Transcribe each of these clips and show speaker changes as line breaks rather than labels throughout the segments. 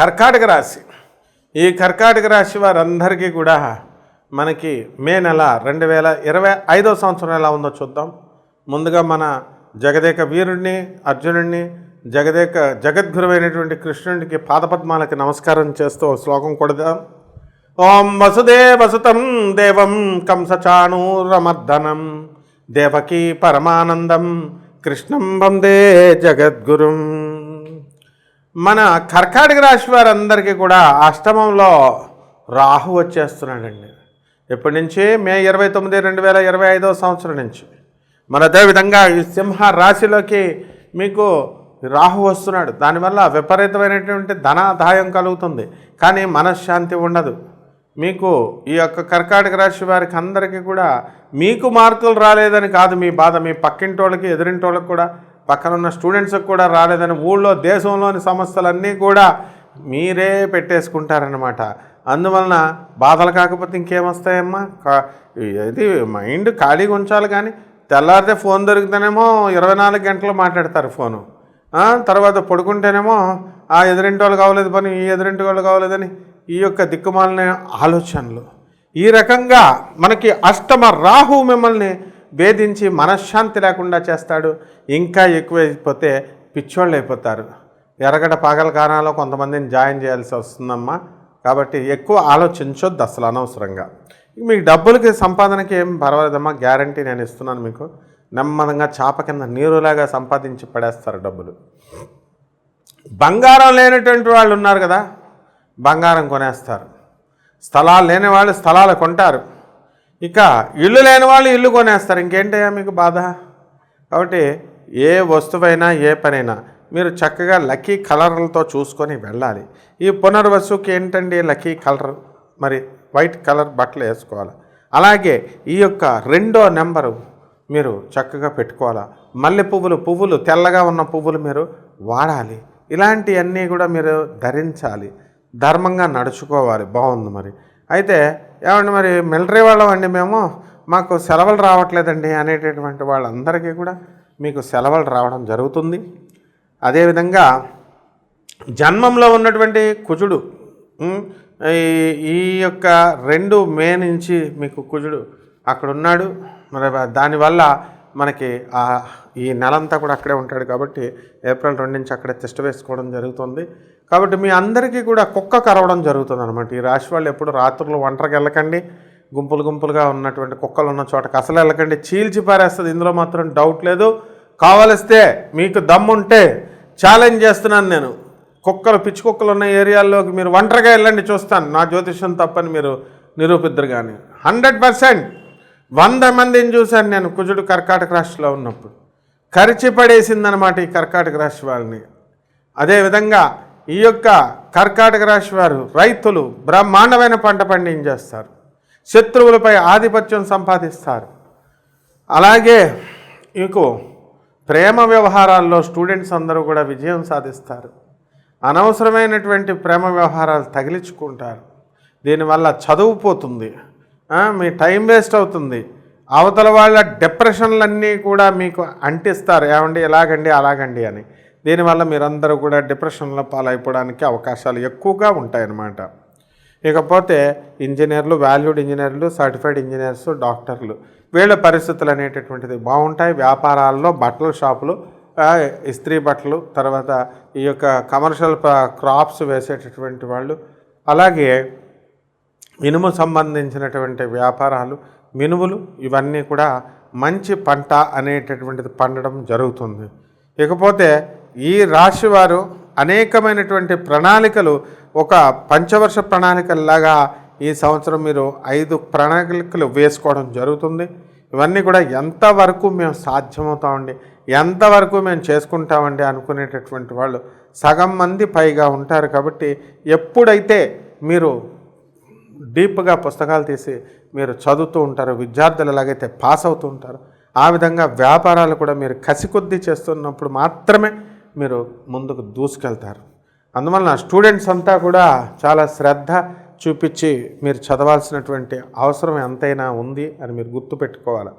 కర్కాటక రాశి. ఈ కర్కాటక రాశి వారందరికీ కూడా మనకి మే నెల రెండు వేల ఇరవై ఐదో సంవత్సరం ఎలా ఉందో చూద్దాం. ముందుగా మన జగదేక వీరుణ్ణి అర్జునుడిని జగదేక జగద్గురువైనటువంటి కృష్ణుడికి పాదపద్మాలకి నమస్కారం చేస్తూ శ్లోకం కొడదాం. ఓం వసుదేవసుతం దేవం కంసచాణూరమర్దనం దేవకీ పరమానందం కృష్ణం వందే జగద్గురుం. మన కర్కాటక రాశి వారందరికీ కూడా అష్టమంలో రాహు వచ్చేస్తున్నాడండి. ఎప్పటి నుంచి? మే ఇరవై తొమ్మిది రెండు వేల ఇరవై ఐదవ సంవత్సరం నుంచి. మరి అదేవిధంగా ఈ సింహ రాశిలోకి మీకు రాహు వస్తున్నాడు. దానివల్ల విపరీతమైనటువంటి ధనాదాయం కలుగుతుంది. కానీ మనశ్శాంతి ఉండదు. మీకు ఈ యొక్క కర్కాటక రాశి వారికి అందరికీ కూడా మీకు మార్కులు రాలేదని కాదు మీ బాధ. మీ పక్కింటి వాళ్ళకి ఎదురింటి వాళ్ళకి కూడా పక్కన ఉన్న స్టూడెంట్స్కి కూడా రాలేదని ఊళ్ళో దేశంలోని సమస్యలన్నీ కూడా మీరే పెట్టేసుకుంటారనమాట అందువలన బాధలు కాకపోతే ఇంకేమొస్తాయమ్మా? ఇది మైండ్ ఖాళీగా ఉంచాలి కానీ తెల్లారితే ఫోన్ దొరికితేనేమో ఇరవై నాలుగు గంటలు మాట్లాడతారు ఫోను తర్వాత పడుకుంటేనేమో ఆ ఎదురింటి వాళ్ళు కావలేదు పని ఈ ఎదురింటి వాళ్ళు కావలేదని ఈ యొక్క దిక్కుమాలిన ఆలోచనలు. ఈ రకంగా మనకి అష్టమ రాహు మిమ్మల్ని వేధించి మనశ్శాంతి లేకుండా చేస్తాడు ఇంకా ఎక్కువైపోతే పిచ్చోళ్ళు అయిపోతారు. ఎరగడ పాగల కారణాల్లో కొంతమందిని జాయిన్ చేయాల్సి వస్తుందమ్మా. కాబట్టి ఎక్కువ ఆలోచించొద్దు అసలు అనవసరంగా. మీకు డబ్బులకి సంపాదనకి ఏం పర్వాలేదమ్మా గ్యారంటీ నేను ఇస్తున్నాను మీకు. నెమ్మదంగా చాప కింద నీరులాగా సంపాదించి పడేస్తారు డబ్బులు. బంగారం లేనటువంటి వాళ్ళు ఉన్నారు కదా బంగారం కొనేస్తారు. స్థలాలు లేని వాళ్ళు స్థలాలు కొంటారు. ఇక ఇల్లు లేని వాళ్ళు ఇల్లు కొనేస్తారు. ఇంకేంటయ్యా మీకు బాధ? కాబట్టి ఏ వస్తువైనా ఏ పనైనా మీరు చక్కగా లక్కీ కలర్లతో చూసుకొని వెళ్ళాలి. ఈ పునర్వసుకి ఏంటండి లక్కీ కలర్? మరి వైట్ కలర్ బట్టలు వేసుకోవాలి? అలాగే ఈ యొక్క రెండో నెంబరు మీరు చక్కగా పెట్టుకోవాలా? మల్లె పువ్వులు పువ్వులు తెల్లగా ఉన్న పువ్వులు మీరు వాడాలి. ఇలాంటివన్నీ కూడా మీరు ధరించాలి. ధర్మంగా నడుచుకోవాలి. బాగుంది మరి. అయితే ఏమండి మరి మిలిటరీ వాళ్ళం అండి మేము? మాకు సెలవులు రావట్లేదండి అనేటటువంటి వాళ్ళందరికీ కూడా మీకు సెలవులు రావడం జరుగుతుంది. అదేవిధంగా జన్మంలో ఉన్నటువంటి కుజుడు ఈ యొక్క రెండు మే నుంచి మీకు కుజుడు అక్కడ ఉన్నాడు మరి దానివల్ల మనకి ఈ నెలంతా కూడా అక్కడే ఉంటాడు కాబట్టి ఏప్రిల్ రెండు నుంచి అక్కడే తిష్ట వేసుకోవడం జరుగుతుంది. కాబట్టి మీ అందరికీ కూడా కుక్క కరవడం జరుగుతుంది అనమాట ఈ రాశి వాళ్ళు ఎప్పుడు రాత్రులు ఒంటరికి వెళ్ళకండి. గుంపులు గుంపులుగా ఉన్నటువంటి కుక్కలు ఉన్న చోటకి అసలు వెళ్ళకండి. చీల్చి పారేస్తుంది. ఇందులో మాత్రం డౌట్ లేదు. కావలిస్తే మీకు దమ్ముంటే ఛాలెంజ్ చేస్తున్నాను నేను. కుక్కలు పిచ్చి కుక్కలు ఉన్న ఏరియాల్లోకి మీరు ఒంటరిగా వెళ్ళండి చూస్తాను. నా జ్యోతిష్యం తప్పని మీరు నిరూపిద్దరు కానీ హండ్రెడ్ పర్సెంట్. వంద మందిని చూశాను నేను కుజుడు కర్కాటక రాశిలో ఉన్నప్పుడు. కరిచి పడేసిందనమాట ఈ కర్కాటక రాశి వాళ్ళని. అదేవిధంగా ఈ యొక్క కర్కాటక రాశి వారు రైతులు బ్రహ్మాండమైన పంట పండించేస్తారు. శత్రువులపై ఆధిపత్యం సంపాదిస్తారు. అలాగే మీకు ప్రేమ వ్యవహారాల్లో స్టూడెంట్స్ అందరూ కూడా విజయం సాధిస్తారు. అనవసరమైనటువంటి ప్రేమ వ్యవహారాలు తగిలించుకుంటారు. దీనివల్ల చదువు పోతుంది. మీ టైం వేస్ట్ అవుతుంది. అవతల వాళ్ళ డిప్రెషన్లన్నీ కూడా మీకు అంటిస్తారు. ఏమండి ఎలాగండి అలాగండి అని. దీనివల్ల మీరందరూ కూడా డిప్రెషన్లో పాలైపోవడానికి అవకాశాలు ఎక్కువగా ఉంటాయన్నమాట. ఇకపోతే ఇంజనీర్లు వాల్యూడ్ ఇంజనీర్లు సర్టిఫైడ్ ఇంజనీర్స్ డాక్టర్లు వీళ్ళ పరిస్థితులు అనేటటువంటిది బాగుంటాయి. వ్యాపారాల్లో బట్టల షాపులు ఇస్త్రీ బట్టలు తర్వాత ఈ యొక్క కమర్షియల్ క్రాప్స్ వేసేటటువంటి వాళ్ళు అలాగే ఇనుము సంబంధించినటువంటి వ్యాపారాలు మినుములు ఇవన్నీ కూడా మంచి పంట అనేటటువంటిది పండడం జరుగుతుంది. ఇకపోతే ఈ రాశి వారు అనేకమైనటువంటి ప్రణాళికలు ఒక పంచవర్ష ప్రణాళికల్లాగా ఈ సంవత్సరం మీరు ఐదు ప్రణాళికలు వేసుకోవడం జరుగుతుంది. ఇవన్నీ కూడా ఎంతవరకు మేము సాధ్యమవుతామండి ఎంతవరకు మేము చేసుకుంటామండి అనుకునేటటువంటి వాళ్ళు సగం మంది పైగా ఉంటారు కాబట్టి ఎప్పుడైతే మీరు డీప్గా పుస్తకాలు తీసి మీరు చదువుతూ ఉంటారు విద్యార్థులు ఎలాగైతే పాస్ అవుతూ ఉంటారు ఆ విధంగా వ్యాపారాలు కూడా మీరు కసికొద్దీ చేస్తున్నప్పుడు మాత్రమే మీరు ముందుకు దూసుకెళ్తారు. అందువలన స్టూడెంట్స్ అంతా కూడా చాలా శ్రద్ధ చూపించి మీరు చదవాల్సినటువంటి అవసరం ఎంతైనా ఉంది అని మీరు గుర్తుపెట్టుకోవాలి.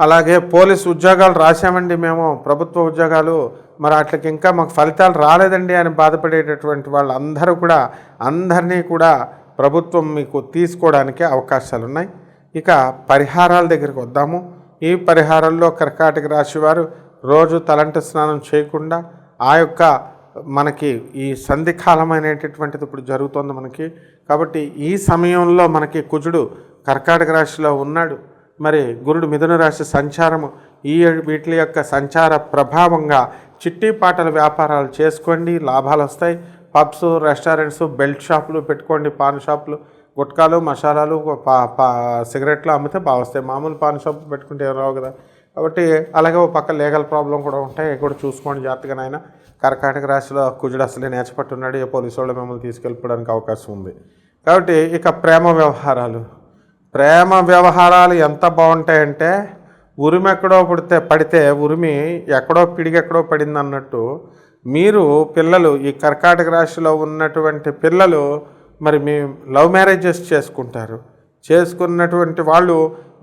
అలాగే పోలీస్ ఉద్యోగాలు రాశామండి మేము ప్రభుత్వ ఉద్యోగాలు. మరి వాటికి ఇంకా మాకు ఫలితాలు రాలేదండి అని బాధపడేటటువంటి వాళ్ళందరూ కూడా అందరినీ కూడా ప్రభుత్వం మీకు తీసుకోవడానికి అవకాశాలు ఉన్నాయి ఇక పరిహారాల దగ్గరికి వద్దాము. ఈ పరిహారాల్లో కర్కాటక రాశి వారు రోజు తలంట స్నానం చేయకుండా ఆ యొక్క మనకి ఈ సంధికాలం అనేటటువంటిది ఇప్పుడు జరుగుతుంది మనకి. కాబట్టి ఈ సమయంలో మనకి కుజుడు కర్కాటక రాశిలో ఉన్నాడు. మరి గురుడు మిథున రాశి సంచారము ఈ వీటి యొక్క సంచార ప్రభావంగా చిట్టి పాటల వ్యాపారాలు చేసుకోండి లాభాలు వస్తాయి. పబ్స్ రెస్టారెంట్స్ బెల్ట్ షాపులు పెట్టుకోండి పాన్ షాపులు. గుట్కాలు మసాలాలు పా పా సిగరెట్లు అమ్మితే బాగా వస్తాయి. మామూలు పాన్ షాప్ పెట్టుకుంటే ఏం రావు కదా. కాబట్టి అలాగే ఒక పక్క లీగల్ ప్రాబ్లం కూడా ఉంటాయి కూడా చూసుకోండి ఆయన కర్కాటక రాశిలో కుజుడు అసలే నేర్చపట్టున్నాడు. ఏ పోలీసు వాళ్ళు మిమ్మల్ని తీసుకెళ్ళిపోవడానికి అవకాశం ఉంది. కాబట్టి ఇక ప్రేమ వ్యవహారాలు. ప్రేమ వ్యవహారాలు ఎంత బాగుంటాయంటే ఉరిమి ఎక్కడో పడితే పడితే ఉరిమి ఎక్కడో పిడిగెక్కడో పడింది అన్నట్టు మీరు పిల్లలు ఈ కర్కాటక రాశిలో ఉన్నటువంటి పిల్లలు మరి మీ లవ్ మ్యారేజెస్ చేసుకుంటారు. చేసుకున్నటువంటి వాళ్ళు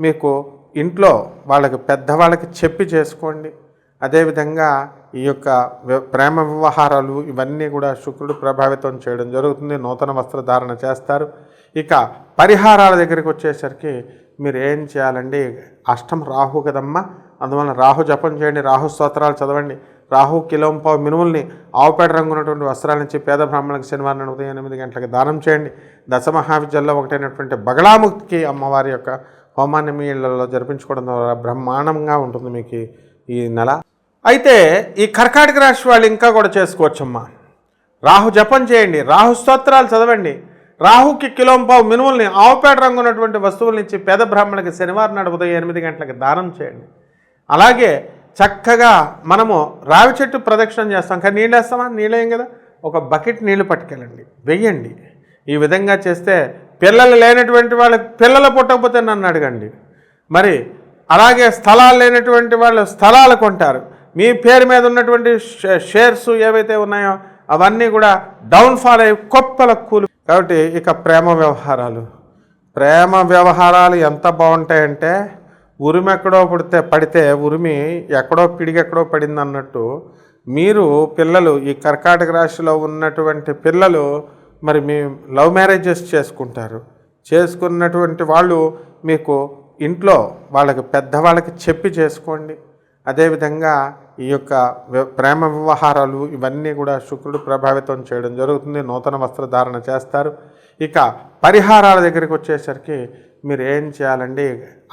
మీకు ఇంట్లో వాళ్ళకి పెద్దవాళ్ళకి చెప్పి చేసుకోండి. అదేవిధంగా ఈ యొక్క ప్రేమ వ్యవహారాలు ఇవన్నీ కూడా శుక్రుడు ప్రభావితం చేయడం జరుగుతుంది. నూతన వస్త్రధారణ చేస్తారు. ఇక పరిహారాల దగ్గరికి వచ్చేసరికి మీరు ఏం చేయాలండి? అష్టం రాహు కదమ్మా. అందువల్ల రాహు జపం చేయండి. రాహు స్తోత్రాలు చదవండి. రాహు కిలోంపావు మినుముల్ని ఆవుపేట రంగు ఉన్నటువంటి వస్త్రాల నుంచి పేద బ్రాహ్మణులకు శనివారం ఉదయం ఎనిమిది గంటలకు దానం చేయండి. దశ మహావిద్యల్లో ఒకటైనటువంటి బగళాముక్తికి అమ్మవారి యొక్క హోమాన్ని మీ ఇళ్ళలో జరిపించుకోవడం ద్వారా బ్రహ్మాండంగా ఉంటుంది మీకు ఈ- నెల. అయితే ఈ కర్కాటక రాశి వాళ్ళు ఇంకా కూడా చేసుకోవచ్చమ్మా. రాహు జపం చేయండి రాహు స్తోత్రాలు చదవండి. రాహుకి కిలోంపావు మినుముల్ని ఆవుపేట రంగు ఉన్నటువంటి వస్తువులు ఇచ్చి పేద బ్రాహ్మణులకి శనివారం నాడు ఉదయం ఎనిమిది గంటలకు దానం చేయండి. అలాగే చక్కగా మనము రావి చెట్టు ప్రదక్షిణం చేస్తాం. కానీ నీళ్ళు వేస్తామా? నీళ్ళు కదా. ఒక బకెట్ నీళ్ళు పట్టుకెళ్ళండి. వెయ్యండి ఈ విధంగా చేస్తే పిల్లలు లేనటువంటి వాళ్ళకి పిల్లలు పుట్టకపోతే నన్ను అడగండి. మరి అలాగే స్థలాలు లేనటువంటి వాళ్ళు స్థలాలు కొంటారు. మీ పేరు మీద ఉన్నటువంటి షే- షేర్స్ ఏవైతే ఉన్నాయో అవన్నీ కూడా డౌన్ఫాల్ అయ్యి కొప్పల కూలి. కాబట్టి ఇక ప్రేమ వ్యవహారాలు. ప్రేమ వ్యవహారాలు ఎంత బాగుంటాయంటే ఉరిమి ఎక్కడో పడితే పడితే ఉరిమి ఎక్కడో పిడిగెక్కడో పడింది అన్నట్టు మీరు పిల్లలు ఈ కర్కాటక రాశిలో ఉన్నటువంటి పిల్లలు మరి మీ లవ్ మ్యారేజెస్ చేసుకుంటారు. చేసుకున్నటువంటి వాళ్ళు మీకు ఇంట్లో వాళ్ళకి పెద్దవాళ్ళకి చెప్పి చేసుకోండి. అదేవిధంగా ఈ యొక్క ప్రేమ వ్యవహారాలు ఇవన్నీ కూడా శుక్రుడు ప్రభావితం చేయడం జరుగుతుంది. నూతన వస్త్రధారణ చేస్తారు. ఇక పరిహారాల దగ్గరికి వచ్చేసరికి మీరు ఏం చేయాలండి?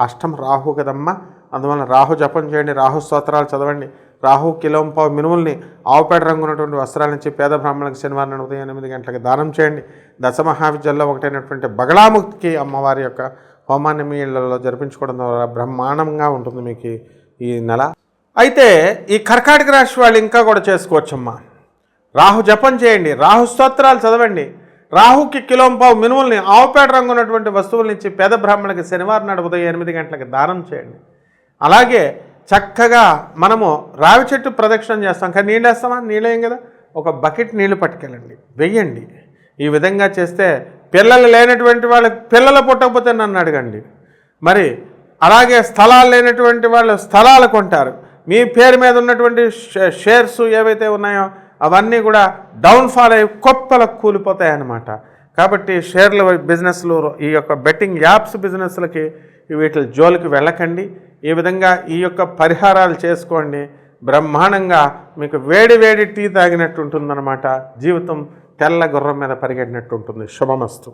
అష్టం రాహు కదమ్మా. అందువల్ల రాహు జపం చేయండి. రాహు స్తోత్రాలు చదవండి. రాహు కిలోంపావు మినుముల్ని ఆవుపేట రంగు ఉన్నటువంటి వస్త్రాల నుంచి పేద బ్రాహ్మణులకు శనివారం ఉదయం ఎనిమిది గంటలకు దానం చేయండి. దశ మహావిద్యల్లో ఒకటైనటువంటి బగళాముక్తికి అమ్మవారి యొక్క హోమాన్ని మీ ఇళ్ళలో జరిపించుకోవడం ద్వారా బ్రహ్మాండంగా ఉంటుంది మీకు ఈ- నెల. అయితే ఈ కర్కాటక రాశి వాళ్ళు ఇంకా కూడా చేసుకోవచ్చమ్మా. రాహు జపం చేయండి రాహు స్తోత్రాలు చదవండి. రాహుకి కిలోంపావు మినుముల్ని ఆవుపేట రంగు ఉన్నటువంటి వస్తువుల నుంచి పేద బ్రాహ్మణులకి శనివారం నాడు ఉదయం ఎనిమిది గంటలకు దానం చేయండి. అలాగే చక్కగా మనము రావి చెట్టు ప్రదక్షిణం చేస్తాం. కానీ నీళ్ళు వేస్తామా? నీళ్ళేం కదా? ఒక బకెట్ నీళ్ళు పట్టుకెళ్ళండి. వెయ్యండి. ఈ విధంగా చేస్తే పిల్లలు లేనటువంటి వాళ్ళకి పిల్లలు పుట్టకపోతే నన్ను అడగండి. మరి అలాగే స్థలాలు లేనటువంటి వాళ్ళు స్థలాలు కొంటారు. మీ పేరు మీద ఉన్నటువంటి షే- షేర్స్ ఏవైతే ఉన్నాయో అవన్నీ కూడా డౌన్ఫాల్ అయ్యి కొప్పలకు కూలిపోతాయన్నమాట. కాబట్టి షేర్ల బిజినెస్లు ఈ యొక్క బెట్టింగ్ యాప్స్ బిజినెస్లకి వీటి జోలికి వెళ్ళకండి. ఈ విధంగా ఈ యొక్క పరిహారాలు చేసుకోండి. బ్రహ్మాండంగా మీకు వేడి వేడి టీ తాగినట్టు ఉంటుందన్నమాట. జీవితం తెల్ల గుర్రం మీద పరిగెట్టినట్టు ఉంటుంది. శుభమస్తు.